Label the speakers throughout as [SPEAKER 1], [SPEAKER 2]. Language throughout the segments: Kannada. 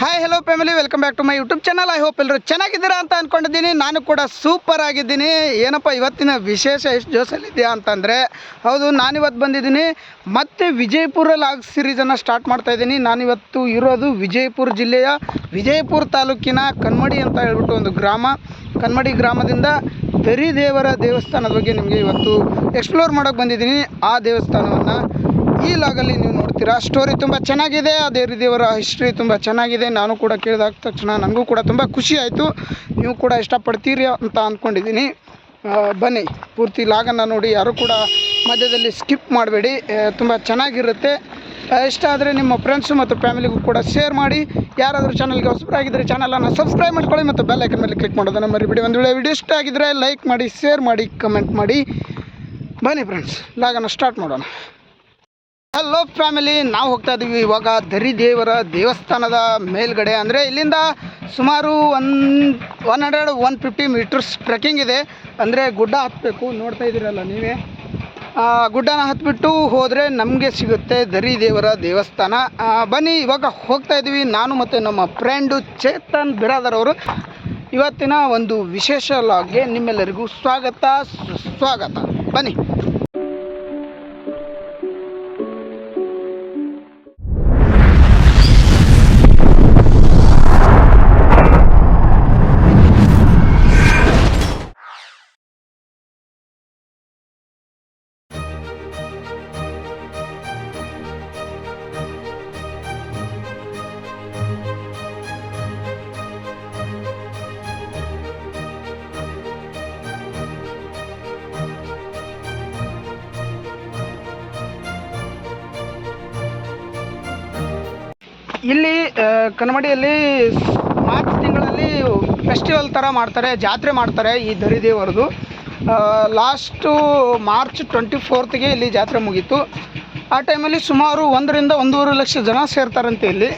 [SPEAKER 1] Hi hello family welcome back to my YouTube channel I hope ಎಲ್ಲರೂ ಚೆನ್ನಾಗಿದ್ದೀರಾ ಅಂತ ಅಂದ್ಕೊಂಡಿದ್ದೀನಿ ನಾನು ಕೂಡ ಸೂಪರ್ ಆಗಿದ್ದೀನಿ. ಏನಪ್ಪ, ಇವತ್ತಿನ ವಿಶೇಷ ಎಷ್ಟು ಜೋಸಲ್ಲಿದೆಯಾ ಅಂತಂದರೆ, ಹೌದು, ನಾನಿವತ್ತು ಬಂದಿದ್ದೀನಿ. ಮತ್ತೆ ವಿಜಯಪುರ ಲಾಗ್ ಸೀರೀಸನ್ನು ಸ್ಟಾರ್ಟ್ ಮಾಡ್ತಾ ಇದ್ದೀನಿ. ನಾನಿವತ್ತು ಇರೋದು ವಿಜಯಪುರ ಜಿಲ್ಲೆಯ ವಿಜಯಪುರ ತಾಲೂಕಿನ ಕನ್ಮಡಿ ಅಂತ ಹೇಳ್ಬಿಟ್ಟು ಒಂದು ಗ್ರಾಮ. ಕನ್ಮಡಿ ಗ್ರಾಮದಿಂದ ದೇವರ ದೇವಸ್ಥಾನದ ಬಗ್ಗೆ ನಿಮಗೆ ಇವತ್ತು ಎಕ್ಸ್ಪ್ಲೋರ್ ಮಾಡೋಕ್ಕೆ ಬಂದಿದ್ದೀನಿ. ಆ ದೇವಸ್ಥಾನವನ್ನು ಈ ಲಾಗಲ್ಲಿ ನೀವು ನೋಡ್ತೀರಾ? ಸ್ಟೋರಿ ತುಂಬ ಚೆನ್ನಾಗಿದೆ. ಅದೇ ದೇವರ ಹಿಸ್ಟ್ರಿ ತುಂಬ ಚೆನ್ನಾಗಿದೆ. ನಾನು ಕೂಡ ಕೇಳಿದಾಗ ತಕ್ಷಣ ನನಗೂ ಕೂಡ ತುಂಬ ಖುಷಿ ಆಯಿತು. ನೀವು ಕೂಡ ಇಷ್ಟಪಡ್ತೀರಿ ಅಂತ ಅಂದ್ಕೊಂಡಿದ್ದೀನಿ ಬನ್ನಿ, ಪೂರ್ತಿ ಲಾಗನ್ನು ನೋಡಿ. ಯಾರು ಕೂಡ ಮಧ್ಯದಲ್ಲಿ ಸ್ಕಿಪ್ ಮಾಡಬೇಡಿ. ತುಂಬ ಚೆನ್ನಾಗಿರುತ್ತೆ. ಇಷ್ಟ ಆದರೆ ನಿಮ್ಮ ಫ್ರೆಂಡ್ಸು ಮತ್ತು ಫ್ಯಾಮಿಲಿಗೂ ಕೂಡ ಶೇರ್ ಮಾಡಿ. ಯಾರಾದರೂ ಚಾನಲ್ಗೆ ಹೊಸಬರಾಗಿದ್ದರೆ ಚಾನಲನ್ನು ಸಬ್ಸ್ಕ್ರೈಬ್ ಮಾಡ್ಕೊಳ್ಳಿ ಮತ್ತು ಬೆಲ್ ಐಕನ್ ಮೇಲೆ ಕ್ಲಿಕ್ ಮಾಡೋದನ್ನು ಮರಿಬೇಡಿ. ಒಂದು ವೇಳೆ ವಿಡಿಯೋ ಇಷ್ಟ ಆಗಿದ್ದರೆ ಲೈಕ್ ಮಾಡಿ ಶೇರ್ ಮಾಡಿ ಕಮೆಂಟ್ ಮಾಡಿ. ಬನ್ನಿ ಫ್ರೆಂಡ್ಸ್ ಲಾಗನ್ನು ಸ್ಟಾರ್ಟ್ ಮಾಡೋಣ. ಹಲೋ ಫ್ಯಾಮಿಲಿ ನಾವು ಹೋಗ್ತಾ ಇದ್ದೀವಿ ಇವಾಗ ದರಿ ದೇವರ ದೇವಸ್ಥಾನದ ಮೇಲ್ಗಡೆ. ಅಂದರೆ ಇಲ್ಲಿಂದ ಸುಮಾರು one one hundred one fifty metres trekking ಇದೆ. ಅಂದರೆ ಗುಡ್ಡ ಹತ್ತಬೇಕು ನೋಡ್ತಾ ಇದ್ದೀರಲ್ಲ ನೀವೇ? ಗುಡ್ಡನ ಹತ್ಬಿಟ್ಟು ಹೋದರೆ ನಮಗೆ ಸಿಗುತ್ತೆ ದರಿ ದೇವರ ದೇವಸ್ಥಾನ ಬನ್ನಿ, ಇವಾಗ ಹೋಗ್ತಾ ಇದ್ದೀವಿ ನಾನು ಮತ್ತು ನಮ್ಮ ಫ್ರೆಂಡು ಚೇತನ್ ಬಿರಾದರ್ ಅವರು. ಇವತ್ತಿನ ಒಂದು ವಿಶೇಷ ಲಾಗ್ಗೆ ನಿಮ್ಮೆಲ್ಲರಿಗೂ ಸ್ವಾಗತ ಸ್ವಾಗತ ಬನ್ನಿ. ಕನ್ಮಡಿಯಲ್ಲಿ ಮಾರ್ಚ್ ತಿಂಗಳಲ್ಲಿ ಫೆಸ್ಟಿವಲ್ ಥರ ಮಾಡ್ತಾರೆ, ಜಾತ್ರೆ ಮಾಡ್ತಾರೆ ಈ ದರಿದೇವರದು. ಲಾಸ್ಟು ಮಾರ್ಚ್ ಟ್ವೆಂಟಿ ಫೋರ್ತ್ಗೆ ಇಲ್ಲಿ ಜಾತ್ರೆ ಮುಗೀತು. ಆ ಟೈಮಲ್ಲಿ ಸುಮಾರು ಒಂದರಿಂದ ಒಂದೂವರೆ ಲಕ್ಷ ಜನ ಸೇರ್ತಾರಂತೆ ಇಲ್ಲಿ.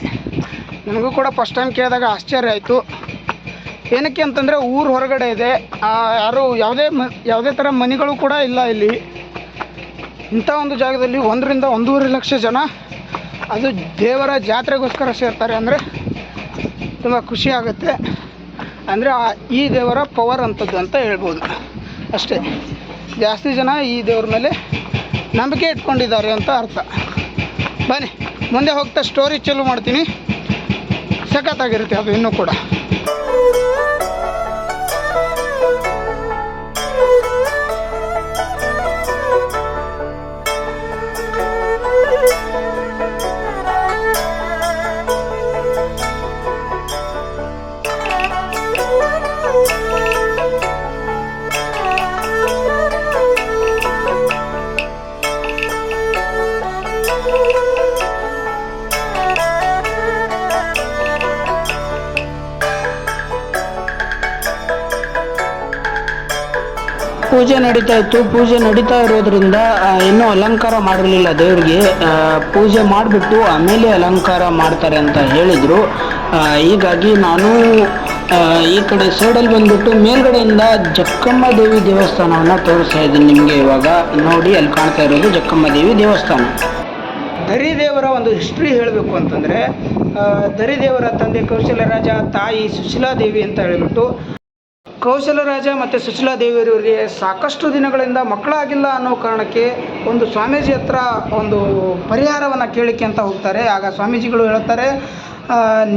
[SPEAKER 1] ನನಗೂ ಕೂಡ ಫಸ್ಟ್ ಟೈಮ್ ಕೇಳಿದಾಗ ಆಶ್ಚರ್ಯ ಆಯಿತು. ಏನಕ್ಕೆ ಅಂತಂದರೆ ಊರು ಹೊರಗಡೆ ಇದೆ. ಯಾರು ಯಾವುದೇ ಮ, ಯಾವುದೇ ಥರ ಮನೆಗಳು ಕೂಡ ಇಲ್ಲ ಇಲ್ಲಿ. ಇಂಥ ಒಂದು ಜಾಗದಲ್ಲಿ ಒಂದರಿಂದ ಒಂದೂವರೆ ಲಕ್ಷ ಜನ ಅದು ದೇವರ ಜಾತ್ರೆಗೋಸ್ಕರ ಸೇರ್ತಾರೆ ಅಂದರೆ ತುಂಬ ಖುಷಿ ಆಗುತ್ತೆ. ಅಂದರೆ ಈ ದೇವರ ಪವರ್ ಅಂಥದ್ದು ಅಂತ ಹೇಳ್ಬೋದು. ಅಷ್ಟೇ. ಜಾಸ್ತಿ ಜನ ಈ ದೇವ್ರ ಮೇಲೆ ನಂಬಿಕೆ ಇಟ್ಕೊಂಡಿದ್ದಾರೆ ಅಂತ ಅರ್ಥ. ಬನ್ನಿ, ಮುಂದೆ ಹೋಗ್ತಾ ಸ್ಟೋರಿ ಚಾಲು ಮಾಡ್ತೀನಿ. ಸಖತ್ತಾಗಿರುತ್ತೆ ಅದು ಇನ್ನೂ ಕೂಡ. ಪೂಜೆ ನಡೀತಾ ಇತ್ತು. ಪೂಜೆ ನಡೀತಾ ಇರೋದ್ರಿಂದ ಇನ್ನೂ ಅಲಂಕಾರ ಮಾಡಿರಲಿಲ್ಲ ದೇವರಿಗೆ. ಪೂಜೆ ಮಾಡಿಬಿಟ್ಟು ಆಮೇಲೆ ಅಲಂಕಾರ ಮಾಡ್ತಾರೆ ಅಂತ ಹೇಳಿದರು. ಹೀಗಾಗಿ ನಾನು ಈ ಕಡೆ ಸೈಡಲ್ಲಿ ಬಂದ್ಬಿಟ್ಟು ಮೇಲ್ಗಡೆಯಿಂದ ಜಕ್ಕಮ್ಮ ದೇವಿ ದೇವಸ್ಥಾನವನ್ನು ತೋರಿಸ್ತಾ ಇದ್ದೀನಿ ನಿಮಗೆ ಇವಾಗ. ನೋಡಿ, ಅಲ್ಲಿ ಕಾಣ್ತಾ ಇರೋದು ಜಕ್ಕಮ್ಮ ದೇವಿ ದೇವಸ್ಥಾನ. ದರಿದೇವರ ಒಂದು ಹಿಸ್ಟ್ರಿ ಹೇಳಬೇಕು ಅಂತಂದರೆ ದರಿದೇವರ ತಂದೆ ಕೌಶಲ್ಯ ರಾಜ ತಾಯಿ ಸುಶೀಲಾದೇವಿ ಅಂತ ಹೇಳಿಬಿಟ್ಟು ಕೌಶಲರಾಜ ಮತ್ತು ಸುಶೀಲಾ ದೇವಿಯವರಿಗೆ ಸಾಕಷ್ಟು ದಿನಗಳಿಂದ ಮಕ್ಕಳಾಗಿಲ್ಲ ಅನ್ನೋ ಕಾರಣಕ್ಕೆ ಒಂದು ಸ್ವಾಮೀಜಿ ಹತ್ರ ಒಂದು ಪರಿಹಾರವನ್ನು ಕೇಳಿಕೆ ಅಂತ ಹೋಗ್ತಾರೆ. ಆಗ ಸ್ವಾಮೀಜಿಗಳು ಹೇಳ್ತಾರೆ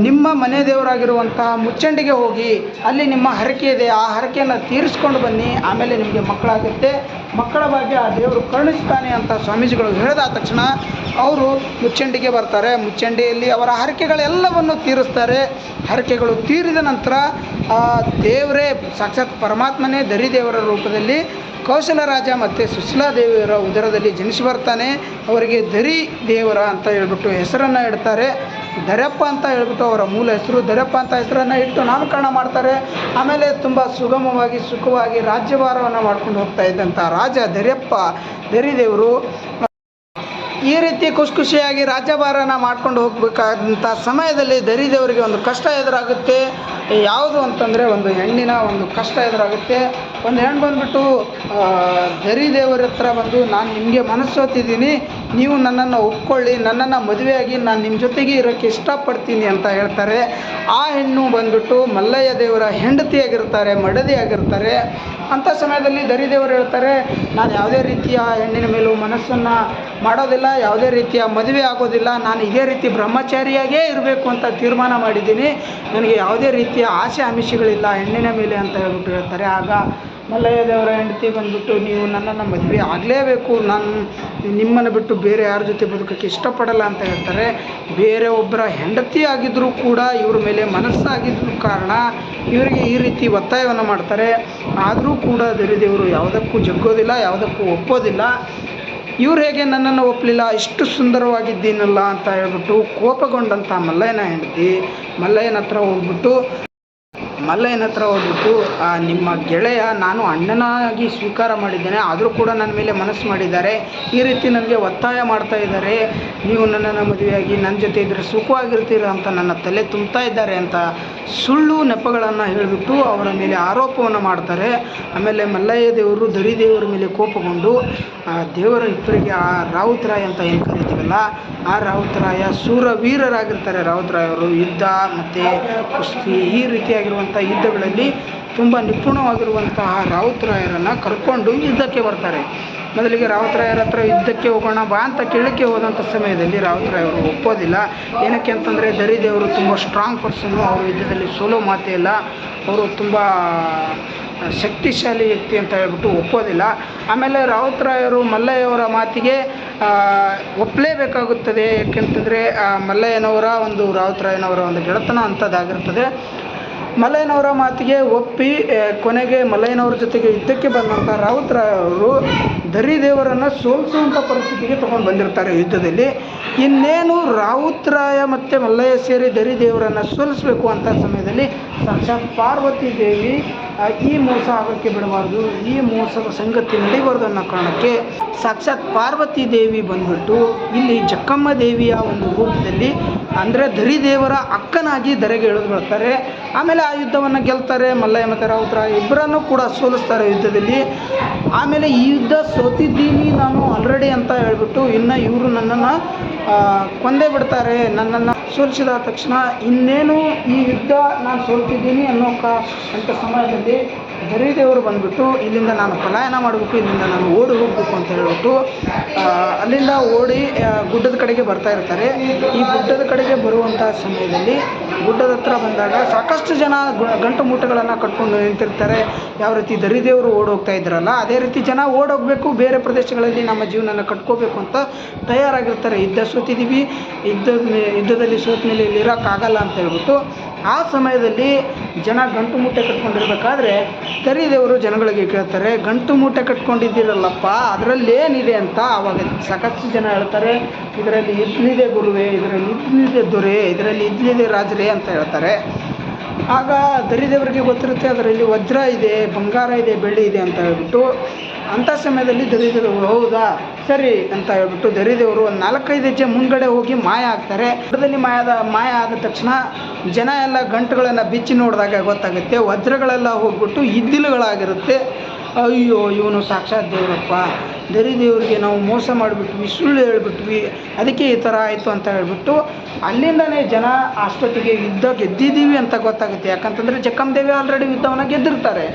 [SPEAKER 1] ನಿಮ್ಮ ಮನೆ ದೇವರಾಗಿರುವಂತಹ ಮುಚ್ಚಂಡಿಗೆ ಹೋಗಿ ಅಲ್ಲಿ ನಿಮ್ಮ ಹರಕೆ ಇದೆ. ಆ ಹರಕೆಯನ್ನು ತೀರಿಸ್ಕೊಂಡು ಬನ್ನಿ, ಆಮೇಲೆ ನಿಮಗೆ ಮಕ್ಕಳಾಗುತ್ತೆ. ಮಕ್ಕಳ ಭಾಗ್ಯ, ಆ ದೇವರು ಕರುಣಿಸ್ತಾನೆ ಅಂತ ಸ್ವಾಮೀಜಿಗಳು ಹೇಳಿದ ತಕ್ಷಣ ಅವರು ಮುಚ್ಚಂಡಿಗೆ ಬರ್ತಾರೆ. ಮುಚ್ಚಂಡಿಯಲ್ಲಿ ಅವರ ಹರಕೆಗಳೆಲ್ಲವನ್ನು ತೀರಿಸ್ತಾರೆ. ಹರಕೆಗಳು ತೀರಿದ ನಂತರ ಆ ದೇವರೇ, ಸಾಕ್ಷಾತ್ ಪರಮಾತ್ಮನೇ ದರಿದೇವರ ರೂಪದಲ್ಲಿ ಕೌಶಲರಾಜ ಮತ್ತು ಸುಶೀಲಾ ದೇವಿಯರ ಉದರದಲ್ಲಿ ಜನಿಸಿ ಬರ್ತಾನೆ. ಅವರಿಗೆ ದರಿ ದೇವರ ಅಂತ ಹೇಳ್ಬಿಟ್ಟು ಹೆಸರನ್ನು ಇಡ್ತಾರೆ. ದರಪ್ಪ ಅಂತ ಹೇಳ್ಬಿಟ್ಟು ಅವರ ಮೂಲ ಹೆಸರು. ದರಪ್ಪ ಅಂತ ಹೆಸರನ್ನು ಇಟ್ಟು ನಾಮಕರಣ ಮಾಡ್ತಾರೆ. ಆಮೇಲೆ ತುಂಬ ಸುಗಮವಾಗಿ, ಸುಖವಾಗಿ ರಾಜ್ಯಭಾರವನ್ನು ಮಾಡ್ಕೊಂಡು ಹೋಗ್ತಾ ಇದ್ದಂಥ ರಾಜ ದರ್ಯಪ್ಪ ದರಿದೇವರು. ಈ ರೀತಿ ಖುಷಿ ಖುಷಿಯಾಗಿ ರಾಜ್ಯಭಾರನ ಮಾಡ್ಕೊಂಡು ಹೋಗ್ಬೇಕಾದಂಥ ಸಮಯದಲ್ಲಿ ದರಿದೇವರಿಗೆ ಒಂದು ಕಷ್ಟ ಎದುರಾಗುತ್ತೆ. ಯಾವುದು ಅಂತಂದರೆ ಒಂದು ಹೆಣ್ಣಿನ ಒಂದು ಕಷ್ಟ ಎದುರಾಗುತ್ತೆ. ಒಂದು ಹೆಣ್ಣು ಬಂದ್ಬಿಟ್ಟು ದರಿದೇವರ ಹತ್ರ ಬಂದು ನಾನು ನಿಮಗೆ ಮನಸ್ಸೋತಿದ್ದೀನಿ. ನೀವು ನನ್ನನ್ನು ಒಪ್ಕೊಳ್ಳಿ, ನನ್ನನ್ನು ಮದುವೆಯಾಗಿ ನಾನು ನಿಮ್ಮ ಜೊತೆಗೆ ಇರೋಕ್ಕೆ ಇಷ್ಟಪಡ್ತೀನಿ ಅಂತ ಹೇಳ್ತಾರೆ. ಆ ಹೆಣ್ಣು ಬಂದ್ಬಿಟ್ಟು ಮಲ್ಲಯ್ಯ ದೇವರ ಹೆಂಡತಿಯಾಗಿರ್ತಾರೆ, ಮಡದಿಯಾಗಿರ್ತಾರೆ. ಅಂಥ ಸಮಯದಲ್ಲಿ ದರಿದೇವರು ಹೇಳ್ತಾರೆ, ನಾನು ಯಾವುದೇ ರೀತಿಯ ಹೆಣ್ಣಿನ ಮೇಲೂ ಮನಸ್ಸನ್ನು ಮಾಡೋದಿಲ್ಲ, ಯಾವುದೇ ರೀತಿಯ ಮದುವೆ ಆಗೋದಿಲ್ಲ. ನಾನು ಇದೇ ರೀತಿ ಬ್ರಹ್ಮಚಾರಿಯಾಗೇ ಇರಬೇಕು ಅಂತ ತೀರ್ಮಾನ ಮಾಡಿದ್ದೀನಿ. ನನಗೆ ಯಾವುದೇ ರೀತಿಯ ಆಸೆ ಆಮಿಷಗಳಿಲ್ಲ, ಹೆಣ್ಣಿನ ಮೇಲೆ ಅಂತ ಹೇಳ್ಬಿಟ್ಟು ಹೇಳ್ತಾರೆ. ಆಗ ಮಲ್ಲಯ್ಯ ದೇವರ ಹೆಂಡತಿ ಬಂದ್ಬಿಟ್ಟು ನೀವು ನನ್ನನ್ನು ಮದುವೆ ಆಗಲೇಬೇಕು. ನಾನು, ನಿಮ್ಮನ್ನು ಬಿಟ್ಟು ಬೇರೆ ಯಾರ ಜೊತೆ ಬದುಕೋಕ್ಕೆ ಇಷ್ಟಪಡಲ್ಲ ಅಂತ ಹೇಳ್ತಾರೆ. ಬೇರೆ ಒಬ್ಬರ ಹೆಂಡತಿ ಆಗಿದ್ದರೂ ಕೂಡ ಇವ್ರ ಮೇಲೆ ಮನಸ್ಸಾಗಿದ್ದರೂ ಕಾರಣ ಇವರಿಗೆ ಈ ರೀತಿ ಒತ್ತಾಯವನ್ನು ಮಾಡ್ತಾರೆ. ಆದರೂ ಕೂಡ ದರಿದೇವರು ಯಾವುದಕ್ಕೂ ಜಗ್ಗೋದಿಲ್ಲ, ಯಾವುದಕ್ಕೂ ಒಪ್ಪೋದಿಲ್ಲ. ಇವ್ರು ಹೇಗೆ ನನ್ನನ್ನು ಒಪ್ಪಲಿಲ್ಲ ಇಷ್ಟು ಸುಂದರವಾಗಿದ್ದೀನಲ್ಲ ಅಂತ ಹೇಳ್ಬಿಟ್ಟು ಕೋಪಗೊಂಡಂಥ ಮಲ್ಲಯ್ಯನ ಹೆಂಡತಿ ಮಲ್ಲಯ್ಯನ ಹತ್ರ ಹೋಗ್ಬಿಟ್ಟು ಮಲ್ಲಯ್ಯನ ಹತ್ರ ಹೋಗ್ಬಿಟ್ಟು ನಿಮ್ಮ ಗೆಳೆಯ ನಾನು ಅಣ್ಣನಾಗಿ ಸ್ವೀಕಾರ ಮಾಡಿದ್ದೇನೆ, ಆದರೂ ಕೂಡ ನನ್ನ ಮೇಲೆ ಮನಸ್ಸು ಮಾಡಿದ್ದಾರೆ, ಈ ರೀತಿ ನನಗೆ ಒತ್ತಾಯ ಮಾಡ್ತಾ ಇದ್ದಾರೆ, ನೀವು ನನ್ನನ್ನು ಮದುವೆಯಾಗಿ, ನನ್ನ ಜೊತೆ ಇದ್ದರೆ ಸುಖವಾಗಿರ್ತೀರ ಅಂತ ನನ್ನ ತಲೆ ತುಂಬ್ತಾ ಇದ್ದಾರೆ ಅಂತ ಸುಳ್ಳು ನೆಪಗಳನ್ನು ಹೇಳಿಬಿಟ್ಟು ಅವರ ಮೇಲೆ ಆರೋಪವನ್ನು ಮಾಡ್ತಾರೆ. ಆಮೇಲೆ ಮಲ್ಲಯ್ಯ ದೇವರು, ದರಿ ದೇವರ ಮೇಲೆ ಕೋಪಗೊಂಡು, ಆ, ದೇವರ ಇಬ್ಬರಿಗೆ ಆ ರಾವುತರಾಯ ಅಂತ ಏನು ಕರಿತೀವಲ್ಲ, ಆ ರಾವುತರಾಯ ಸೂರವೀರರಾಗಿರ್ತಾರೆ. ರಾವುತರಾಯ ಅವರು ಯುದ್ಧ, ಮತ್ತು ಕುಸ್ತಿ ಈ ರೀತಿಯಾಗಿರುವಂಥ ಯುದ್ಧಗಳಲ್ಲಿ ತುಂಬ ನಿಪುಣವಾಗಿರುವಂತಹ ರಾವುತರಾಯರನ್ನು ಕರ್ಕೊಂಡು ಯುದ್ಧಕ್ಕೆ ಬರ್ತಾರೆ. ಮೊದಲಿಗೆ ರಾವುತರಾಯರ ಹತ್ರ ಯುದ್ಧಕ್ಕೆ ಹೋಗೋಣ, ಬಾ ಅಂತ ಕೇಳಕ್ಕೆ ಹೋದಂಥ ಸಮಯದಲ್ಲಿ ರಾವುತರಾಯವರು ಒಪ್ಪೋದಿಲ್ಲ. ಏನಕ್ಕೆ ಅಂತಂದರೆ, ದರಿದೇವರು ತುಂಬ ಸ್ಟ್ರಾಂಗ್ ಪರ್ಸನ್ನು ಅವರು ಯುದ್ಧದಲ್ಲಿ ಸೋಲೋ ಮಾತೇ ಇಲ್ಲ. ಅವರು ತುಂಬ ಶಕ್ತಿಶಾಲಿ ವ್ಯಕ್ತಿ ಅಂತ ಹೇಳ್ಬಿಟ್ಟು ಒಪ್ಪೋದಿಲ್ಲ. ಆಮೇಲೆ ರಾವುತರಾಯರು ಮಲ್ಲಯ್ಯವರ ಮಾತಿಗೆ ಒಪ್ಪಲೇಬೇಕಾಗುತ್ತದೆ. ಯಾಕೆಂತಂದರೆ ಮಲ್ಲಯ್ಯನವರ ಒಂದು, ರಾವುತರಾಯನವರ ಒಂದು ಗೆಳೆತನ ಅಂಥದ್ದಾಗಿರ್ತದೆ. ಮಲ್ಲಯ್ಯನವರ ಮಾತಿಗೆ ಒಪ್ಪಿ ಕೊನೆಗೆ ಮಲ್ಲಯ್ಯನವರ ಜೊತೆಗೆ ಯುದ್ಧಕ್ಕೆ ಬಂದಂಥ ರಾವುತರಾಯವರು ದರಿದೇವರನ್ನು ಸೋಲಿಸುವಂಥ ಪರಿಸ್ಥಿತಿಗೆ ತೊಗೊಂಡು ಬಂದಿರ್ತಾರೆ ಯುದ್ಧದಲ್ಲಿ. ಇನ್ನೇನು ರಾವುತ್ರಾಯ ಮತ್ತು ಮಲ್ಲಯ್ಯ ಸೇರಿ ದರಿದೇವರನ್ನು ಸೋಲಿಸಬೇಕು ಅಂತ ಸಮಯದಲ್ಲಿ ಸಾಕ್ಷಾತ್ ಪಾರ್ವತಿ ದೇವಿ ಈ ಮೋಸ ಆಗೋಕ್ಕೆ ಬಿಡಬಾರ್ದು. ಈ ಮೋಸದ ಸಂಗತಿ ನಡಿಬಾರ್ದು ಅನ್ನೋ ಕಾರಣಕ್ಕೆ ಸಾಕ್ಷಾತ್ ಪಾರ್ವತಿ ದೇವಿ ಬಂದ್ಬಿಟ್ಟು ಇಲ್ಲಿ ಜಕ್ಕಮ್ಮ ದೇವಿಯ ಒಂದು ರೂಪದಲ್ಲಿ ಅಂದರೆ ದರಿದೇವರ ಅಕ್ಕನಾಗಿ ಧರೆಗೆ ಇಳಿದು ಬರ್ತಾರೆ ಆಮೇಲೆ ಆ ಯುದ್ಧವನ್ನು ಗೆಲ್ತಾರೆ. ಮಲ್ಲಯ್ಯ ಮತ್ತು ರಾವುತರ ಇಬ್ಬರನ್ನು ಕೂಡ ಸೋಲಿಸ್ತಾರೆ ಯುದ್ಧದಲ್ಲಿ. ಆಮೇಲೆ ಈ ಯುದ್ಧ ಸೋತಿದ್ದೀನಿ ನಾನು ಆಲ್ರೆಡಿ ಅಂತ ಹೇಳ್ಬಿಟ್ಟು ಇನ್ನು ಇವರು ನನ್ನನ್ನು ಕೊಂದೇ ಬಿಡ್ತಾರೆ ನನ್ನನ್ನು ಸೋಲಿಸಿದ ತಕ್ಷಣ ಇನ್ನೇನು ಈ ಯುದ್ಧ ನಾನು ಸೋಲ್ತಿದ್ದೀನಿ ಅನ್ನೋ ಕ ಅಂಥ ಸಮಯದಲ್ಲಿ ದರಿದೇವರು ಬಂದ್ಬಿಟ್ಟು, ಇಲ್ಲಿಂದ ನಾನು ಪಲಾಯನ ಮಾಡಬೇಕು, ಇಲ್ಲಿಂದ ನಾನು ಓಡಿ ಹೋಗಬೇಕು ಅಂತ ಹೇಳಿಬಿಟ್ಟು ಅಲ್ಲಿಂದ ಓಡಿ ಗುಡ್ಡದ ಕಡೆಗೆ ಬರ್ತಾ ಇರ್ತಾರೆ. ಈ ಗುಡ್ಡದ ಕಡೆಗೆ ಬರುವಂಥ ಸಮಯದಲ್ಲಿ ಗುಡ್ಡದ ಹತ್ರ ಬಂದಾಗ ಸಾಕಷ್ಟು ಜನ ಗಂಟು ಮೂಟೆಗಳನ್ನು ಕಟ್ಕೊಂಡು ನಿಂತಿರ್ತಾರೆ. ಯಾವ ರೀತಿ ದರಿದೇವರು ಓಡೋಗ್ತಾ ಇದ್ರಲ್ಲ, ಅದೇ ರೀತಿ ಜನ ಓಡೋಗಬೇಕು ಬೇರೆ ಪ್ರದೇಶಗಳಲ್ಲಿ ನಮ್ಮ ಜೀವನನ ಕಟ್ಕೋಬೇಕು ಅಂತ ತಯಾರಾಗಿರ್ತಾರೆ. ಯುದ್ಧ ಸೋತಿದ್ದೀವಿ ಯುದ್ಧದ ಮೇ, ಯುದ್ಧದಲ್ಲಿ ಸೋತ ಮೇಲೆ ಇಲ್ಲಿ ಇರೋಕ್ಕಾಗಲ್ಲ ಅಂತ ಹೇಳ್ಬಿಟ್ಟು ಆ ಸಮಯದಲ್ಲಿ ಜನ ಗಂಟು ಮೂಟೆ ಕಟ್ಕೊಂಡಿರ್ಬೇಕಾದ್ರೆ ಕರಿದೇವರು ಜನಗಳಿಗೆ ಕೇಳ್ತಾರೆ, ಗಂಟು ಮೂಟೆ ಕಟ್ಕೊಂಡಿದ್ದೀರಲ್ಲಪ್ಪ ಅದರಲ್ಲಿ ಏನಿದೆ ಅಂತ? ಆವಾಗ ಸಾಕಷ್ಟು ಜನ ಹೇಳ್ತಾರೆ, ಇದರಲ್ಲಿ ಇದ್ಲಿದೆ ಗುರುವೇ, ಇದರಲ್ಲಿ ಇದ್ಲಿದೆ ದೊರೆ, ಇದರಲ್ಲಿ ಇದ್ಲಿದೆ ರಾಜರೇ ಅಂತ ಹೇಳ್ತಾರೆ. ಆಗ ದರಿದೇವರಿಗೆ ಗೊತ್ತಿರುತ್ತೆ, ಅದರಲ್ಲಿ ವಜ್ರ ಇದೆ, ಬಂಗಾರ ಇದೆ, ಬೆಳ್ಳಿ ಇದೆ ಅಂತ ಹೇಳ್ಬಿಟ್ಟು ಅಂಥ ಸಮಯದಲ್ಲಿ ದರಿದೇವರು ಹೌದಾ? ಸರಿ ಅಂತ ಹೇಳ್ಬಿಟ್ಟು ದರಿದೇವರು ಒಂದು ನಾಲ್ಕೈದು ಹೆಜ್ಜೆ ಮುಂದ್ಗಡೆ ಹೋಗಿ ಮಾಯ ಆಗ್ತಾರೆ. ಅದರಲ್ಲಿ ಮಾಯದ, ಮಾಯ ಆದ ತಕ್ಷಣ ಜನ ಎಲ್ಲ ಗಂಟುಗಳನ್ನು ಬಿಚ್ಚಿ ನೋಡಿದಾಗ ಗೊತ್ತಾಗುತ್ತೆ, ವಜ್ರಗಳೆಲ್ಲ ಹೋಗ್ಬಿಟ್ಟು ಇದ್ದಿಲುಗಳಾಗಿರುತ್ತೆ. ಅಯ್ಯೋ, ಇವನು ಸಾಕ್ಷಾತ್ ದೇವರಪ್ಪ. ದರಿ ದೇವರಿಗೆ ನಾವು ಮೋಸ ಮಾಡಿಬಿಟ್ವಿ, ಸುಳ್ಳು ಹೇಳ್ಬಿಟ್ವಿ, ಅದಕ್ಕೆ ಈ ಥರ ಆಯಿತು ಅಂತ ಹೇಳ್ಬಿಟ್ಟು ಅಲ್ಲಿಂದನೇ ಜನ ಅಷ್ಟೊತ್ತಿಗೆ ಯುದ್ಧ ಗೆದ್ದಿದ್ದೀವಿ ಅಂತ ಗೊತ್ತಾಗುತ್ತೆ. ಯಾಕಂತಂದರೆ ಜಕ್ಕಮ್ಮ ದೇವಿ ಆಲ್ರೆಡಿ ಯುದ್ಧವನ್ನು ಗೆದ್ದಿರ್ತಾರೆ.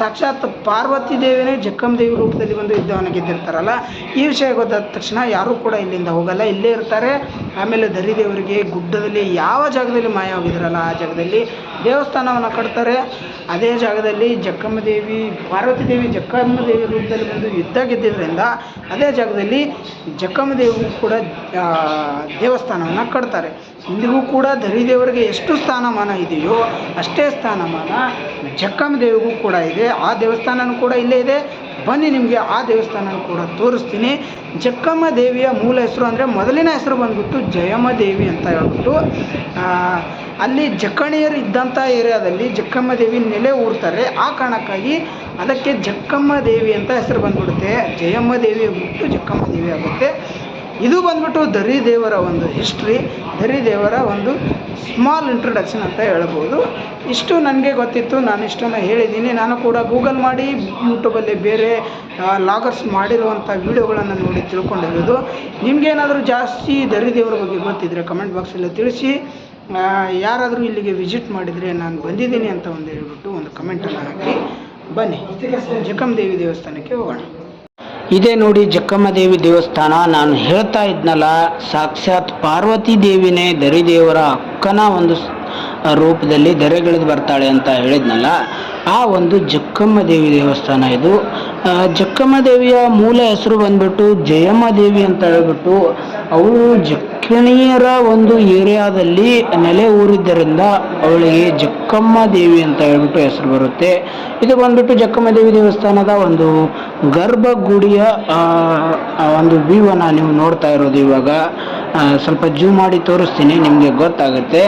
[SPEAKER 1] ಸಾಕ್ಷಾತ್ ಪಾರ್ವತಿ ದೇವಿನೇ ಜಕ್ಕಮ್ಮ ದೇವಿ ರೂಪದಲ್ಲಿ ಬಂದು ಯುದ್ಧವನ್ನು ಗೆದ್ದಿರ್ತಾರಲ್ಲ, ಈ ವಿಷಯ ಗೊತ್ತಾದ ತಕ್ಷಣ ಯಾರೂ ಕೂಡ ಇಲ್ಲಿಂದ ಹೋಗಲ್ಲ, ಇಲ್ಲೇ ಇರ್ತಾರೆ. ಆಮೇಲೆ ದರಿದೇವರಿಗೆ ಗುಡ್ಡದಲ್ಲಿ ಯಾವ ಜಾಗದಲ್ಲಿ ಮಾಯ ಹೋಗಿದ್ರಲ್ಲ ಆ ಜಾಗದಲ್ಲಿ ದೇವಸ್ಥಾನವನ್ನು ಕಟ್ತಾರೆ. ಅದೇ ಜಾಗದಲ್ಲಿ ಜಕ್ಕಮ್ಮ ದೇವಿ, ಪಾರ್ವತಿ ದೇವಿ ಜಕ್ಕಮ್ಮ ದೇವಿ ರೂಪದಲ್ಲಿ ಬಂದು ಯುದ್ಧ ಗೆದ್ದಿದ್ದರಿಂದ ಅದೇ ಜಾಗದಲ್ಲಿ ಜಕ್ಕಮ್ಮ ಕೂಡ ದೇವಸ್ಥಾನವನ್ನು ಕಟ್ತಾರೆ. ಇಂದಿಗೂ ಕೂಡ ದರಿದೇವರಿಗೆ ಎಷ್ಟು ಸ್ಥಾನಮಾನ ಇದೆಯೋ ಅಷ್ಟೇ ಸ್ಥಾನಮಾನ ಜಕ್ಕಮ್ಮ ದೇವಿಗೂ ಕೂಡ ಇದೆ. ಆ ದೇವಸ್ಥಾನನೂ ಕೂಡ ಇಲ್ಲೇ ಇದೆ. ಬನ್ನಿ ನಿಮಗೆ ಆ ದೇವಸ್ಥಾನ ಕೂಡ ತೋರಿಸ್ತೀನಿ. ಜಕ್ಕಮ್ಮ ದೇವಿಯ ಮೂಲ ಹೆಸರು ಅಂದರೆ ಮೊದಲಿನ ಹೆಸರು ಬಂದ್ಬಿಟ್ಟು ಜಯಮ್ಮ ದೇವಿ ಅಂತ ಹೇಳ್ಬಿಟ್ಟು ಅಲ್ಲಿ ಜಕ್ಕಣಿಯರು ಇದ್ದಂಥ ಏರಿಯಾದಲ್ಲಿ ಜಕ್ಕಮ್ಮ ದೇವಿ ನೆಲೆ ಊರ್ತಾರೆ. ಆ ಕಾರಣಕ್ಕಾಗಿ ಅದಕ್ಕೆ ಜಕ್ಕಮ್ಮ ದೇವಿ ಅಂತ ಹೆಸರು ಬಂದ್ಬಿಡುತ್ತೆ. ಜಯಮ್ಮ ದೇವಿ ಬಿಟ್ಟು ಜಕ್ಕಮ್ಮ ದೇವಿ ಆಗುತ್ತೆ. ಇದು ಬಂದ್ಬಿಟ್ಟು ದರಿ ದೇವರ ಒಂದು ಹಿಸ್ಟ್ರಿ ದರಿ ದೇವರ ಒಂದು ಸ್ಮಾಲ್ ಇಂಟ್ರೊಡಕ್ಷನ್ ಅಂತ ಹೇಳ್ಬೋದು. ಇಷ್ಟು ನನಗೆ ಗೊತ್ತಿತ್ತು, ನಾನು ಇಷ್ಟನ್ನು ಹೇಳಿದ್ದೀನಿ. ನಾನು ಕೂಡ ಗೂಗಲ್ ಮಾಡಿ ಯೂಟ್ಯೂಬಲ್ಲಿ ಬೇರೆ ಲಾಗರ್ಸ್ ಮಾಡಿರುವಂಥ ವೀಡಿಯೋಗಳನ್ನು ನೋಡಿ ತಿಳ್ಕೊಂಡಿರೋದು. ನಿಮಗೇನಾದರೂ ಜಾಸ್ತಿ ದರಿ ದೇವರ ಬಗ್ಗೆ ಗೊತ್ತಿದ್ದರೆ ಕಮೆಂಟ್ ಬಾಕ್ಸಲ್ಲಿ ತಿಳಿಸಿ. ಯಾರಾದರೂ ಇಲ್ಲಿಗೆ ವಿಸಿಟ್ ಮಾಡಿದರೆ ನಾನು ಬಂದಿದ್ದೀನಿ ಅಂತ ಒಂದು ಹೇಳ್ಬಿಟ್ಟು ಒಂದು ಕಮೆಂಟನ್ನು ಹಾಕಿ. ಬನ್ನಿ ಜಕಮ್ ದೇವಿ ದೇವಸ್ಥಾನಕ್ಕೆ ಹೋಗೋಣ.
[SPEAKER 2] ಇದೇ ನೋಡಿ ಜಕ್ಕಮ್ಮ ದೇವಿ ದೇವಸ್ಥಾನ ನಾನು ಹೇಳ್ತಾ ಇದ್ನಲ್ಲ ಸಾಕ್ಷಾತ್ ಪಾರ್ವತಿ ದೇವಿನೇ ದರಿದೇವರ ಅಕ್ಕನ ಒಂದು ರೂಪದಲ್ಲಿ ಧರೆಗಿಳಿದು ಬರ್ತಾಳೆ ಅಂತ ಹೇಳಿದ್ನಲ್ಲ, ಆ ಒಂದು ಜಕ್ಕಮ್ಮ ದೇವಿ ದೇವಸ್ಥಾನ ಇದು. ಜಕ್ಕಮ್ಮ ದೇವಿಯ ಮೂಲ ಹೆಸರು ಬಂದ್ಬಿಟ್ಟು ಜಯಮ್ಮ ದೇವಿ ಅಂತ ಹೇಳ್ಬಿಟ್ಟು ಅವಳು ಜಕ್ಕಣಿಯರ ಒಂದು ಏರಿಯಾದಲ್ಲಿ ನೆಲೆ ಊರಿದ್ದರಿಂದ ಅವಳಿಗೆ ಜಕ್ಕಮ್ಮ ದೇವಿ ಅಂತ ಹೇಳ್ಬಿಟ್ಟು ಹೆಸರು ಬರುತ್ತೆ. ಇದು ಬಂದ್ಬಿಟ್ಟು ಜಕ್ಕಮ್ಮ ದೇವಿ ದೇವಸ್ಥಾನದ ಒಂದು ಗರ್ಭಗುಡಿಯ ಒಂದು ವ್ಯೂವನ್ನು ನೀವು ನೋಡ್ತಾ ಇರೋದು ಇವಾಗ. ಸ್ವಲ್ಪ ಜೂ ಮಾಡಿ ತೋರಿಸ್ತೀನಿ, ನಿಮಗೆ ಗೊತ್ತಾಗುತ್ತೆ.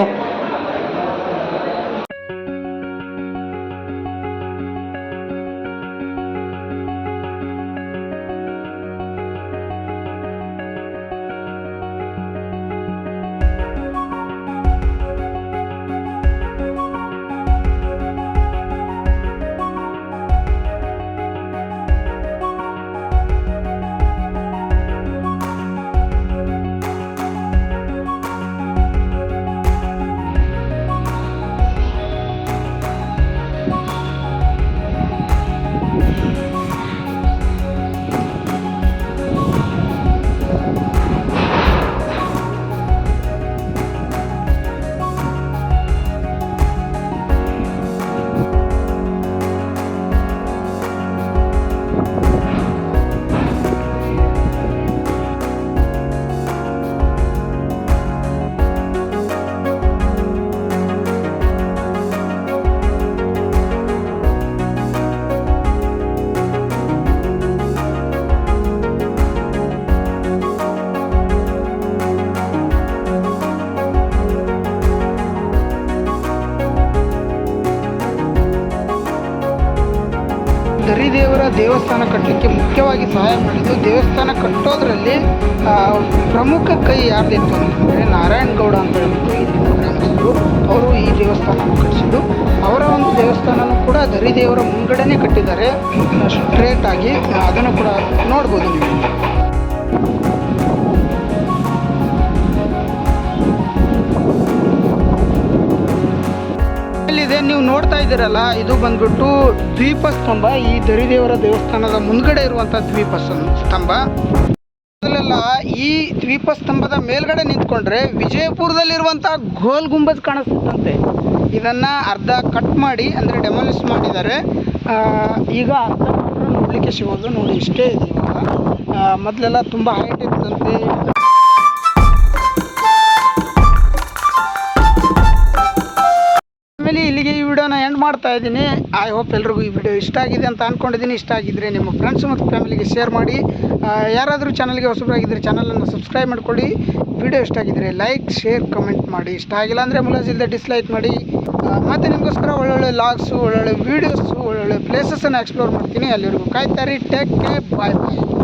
[SPEAKER 1] ದರಿದೇವರ ದೇವಸ್ಥಾನ ಕಟ್ಟಲಿಕ್ಕೆ ಮುಖ್ಯವಾಗಿ ಸಹಾಯ ಮಾಡಿದ್ದು ದೇವಸ್ಥಾನ ಕಟ್ಟೋದ್ರಲ್ಲಿ ಪ್ರಮುಖ ಕೈ ಯಾರ್ದಿತ್ತು ಅಂತಂದರೆ ನಾರಾಯಣ್ ಗೌಡ ಅಂತ ಹೇಳ್ಬಿಟ್ಟು ಅವರು ಈ ದೇವಸ್ಥಾನವನ್ನು ಕಟ್ಟಿಸಿದ್ದು. ಅವರ ಒಂದು ದೇವಸ್ಥಾನನೂ ಕೂಡ ದರಿದೇವರ ಮುಂಗಡನೆ ಕಟ್ಟಿದ್ದಾರೆ. ಸ್ಟ್ರೇಟ್ ಆಗಿ, ಅದನ್ನು ಕೂಡ ನೋಡ್ಬೋದು ನೀವು. ನೋಡ್ತಾ ಇದ್ದೀರಲ್ಲ, ಇದು ಬಂದ್ಬಿಟ್ಟು ದ್ವೀಪ ಸ್ತಂಭ ಈ ದರಿದೇವರ ದೇವಸ್ಥಾನದ ಮುಂದ್ಗಡೆ ಇರುವಂತಹ ದ್ವೀಪ ಸ್ತಂಭ ಮೊದಲೆಲ್ಲ ಈ ದ್ವೀಪ ಸ್ತಂಭದ ಮೇಲ್ಗಡೆ ನಿಂತ್ಕೊಂಡ್ರೆ ವಿಜಯಪುರದಲ್ಲಿರುವಂತ ಗೋಲ್ ಗುಂಬಜ್ ಕಾಣಿಸುತ್ತಂತೆ. ಇದನ್ನ ಅರ್ಧ ಕಟ್ ಮಾಡಿ, ಅಂದ್ರೆ ಡೆಮೋಲಿಸ್ ಮಾಡಿದ್ದಾರೆ. ಈಗ ಅರ್ಧ ನೋಡಲಿಕ್ಕೆ ಸಿಗೋದು ನೋಡಿ, ಇಷ್ಟೇ ಇದೆ ಇವಾಗ. ಮೊದಲೆಲ್ಲ ತುಂಬ ಹೈಟ್ ಇತ್ತಂತೆ ಮಾಡ್ತಾ ಇದ್ದೀನಿ. ಐ ಹೋಪ್ ಎಲ್ರಿಗೂ ಈ ವಿಡಿಯೋ ಇಷ್ಟ ಆಗಿದೆ ಅಂತ ಅಂದ್ಕೊಂಡಿದ್ದೀನಿ ಇಷ್ಟ ಆಗಿದ್ದರೆ ನಿಮ್ಮ ಫ್ರೆಂಡ್ಸ್ ಮತ್ತು ಫ್ಯಾಮಿಲಿಗೆ ಶೇರ್ ಮಾಡಿ. ಯಾರಾದರೂ ಚಾನಲ್ಗೆ ಹೊಸಬರಾಗಿದ್ದರೆ ಚಾನಲನ್ನು ಸಬ್ಸ್ಕ್ರೈಬ್ ಮಾಡ್ಕೊಳ್ಳಿ. ವಿಡಿಯೋ ಇಷ್ಟ ಆಗಿದ್ದರೆ ಲೈಕ್ ಶೇರ್ ಕಮೆಂಟ್ ಮಾಡಿ. ಇಷ್ಟ ಆಗಿಲ್ಲ ಅಂದರೆ ಮುಲಾಜಿಲ್ಲದೆ ಡಿಸ್ಲೈಕ್ ಮಾಡಿ. ಮತ್ತು ನಿಮಗೋಸ್ಕರ ಒಳ್ಳೊಳ್ಳೆ ಲಾಗ್ಸು ಒಳ್ಳೊಳ್ಳೆ ವೀಡಿಯೋಸು ಒಳ್ಳೊಳ್ಳೆ ಪ್ಲೇಸಸನ್ನು ಎಕ್ಸ್ಪ್ಲೋರ್ ಮಾಡ್ತೀನಿ. ಅಲ್ಲಿವರೆಗೂ ಕಾಯ್ತಾರಿ ಟೇಕ್ ಕೇರ್ ಬಾಯ್ ಬಾಯ್